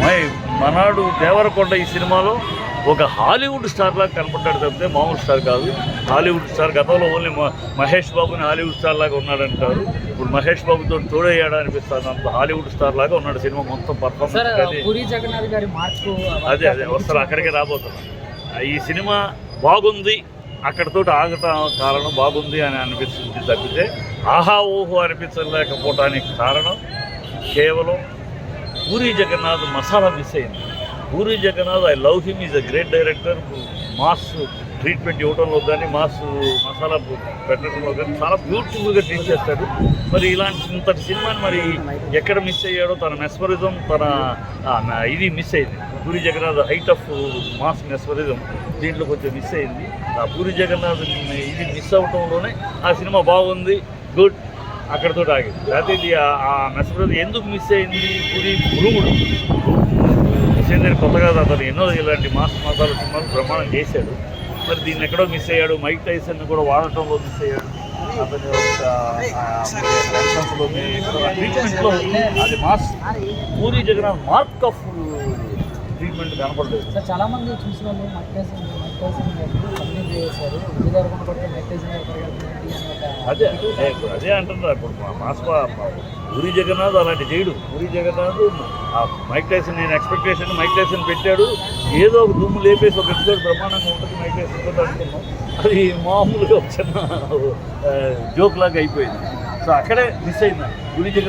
My- మనాడు Devarakonda ఈ సినిమాలో ఒక హాలీవుడ్ స్టార్ లాగా కనపడ్డాడు తప్పితే మామూలు స్టార్ కాదు. హాలీవుడ్ స్టార్ గతంలో ఓన్లీ మ- మహేష్ బాబుని హాలీవుడ్ స్టార్ లాగా ఉన్నాడంటారు. ఇప్పుడు మహేష్ బాబుతో తోడయ్యాడా అనిపిస్తుంది. అంత హాలీవుడ్ స్టార్ లాగా ఉన్నాడు సినిమా మొత్తం పర్ఫార్మెన్స్ అది అదే అదే వస్తారు అక్కడికే రాబోతున్నాం ఈ సినిమా బాగుంది అక్కడతో ఆగటం కారణం బాగుంది అని అనిపిస్తుంది తప్పితే ఆహా ఓహో అనిపించలేకపోవటానికి కారణం కేవలం పూరి జగన్నాథ్ మసాలా మిస్ అయింది. Puri Jagannath I love him is a great director mass treatment ఇవ్వడంలో కానీ మాస్ మసాలా పెట్టడంలో కానీ చాలా బ్యూటిఫుల్గా ట్రీట్ చేస్తాడు. మరి ఇలాంటి ఇంతటి సినిమాని మరి ఎక్కడ మిస్ అయ్యాడో తన మెస్మరిజం తన ఇది మిస్ అయింది. Puri Jagannath height of mass mesmerism దీంట్లో కొంచెం మిస్ అయింది. ఆ పూరి జగన్నాథ్ ఇది మిస్ అవటంలోనే ఆ సినిమా బాగుంది గుడ్ అక్కడతో ఆగింది లేకపోతే ఇది ఆ- ఆ ఎందుకు మిస్ అయింది? పూరి గురువుడు. అయిందని కొత్తగా అతను ఎన్నో ఇలాంటి మాస్ మసాలా సినిమాలు ప్రమాణం చేశాడు. మరి దీన్ని ఎక్కడో మిస్ అయ్యాడు. మైక్ టైసన్ కూడా వాడటంలో మిస్ అయ్యాడు. అతని ట్రీట్మెంట్లో అది mass Puri Jagannath mark of treatment కనపడలేదు. సార్ చాలా చూసిన వాళ్ళు Mike Tyson Mike Tyson complete చేశారు. విజయ్ దేవరకొండ కొడితే మైక్ టైసన్ గారు పరిగెడుతుంది అని ఒక అదే అదే అంటున్నారు. ఇప్పుడు మాస్ పూరి జగన్నాథ్ అలాంటి చేయడు. పూరి జగన్నాథ్ ఆ మైక్ టైసన్ నేను ఎక్స్పెక్టేషన్ మైక్ టైసన్ పెట్టాడు. ఏదో ఒక దుమ్ము లేపేసి ఒక ఎపిసోడ్ బ్రహ్మాండంగా ఉంటుంది మైక్ టైసన్ కూడా అనుకున్నాం. అది మామూలుగా ఒక చిన్న జోక్ లాగా అయిపోయింది. సో అక్కడే మిస్ అయింది పూరి జగన్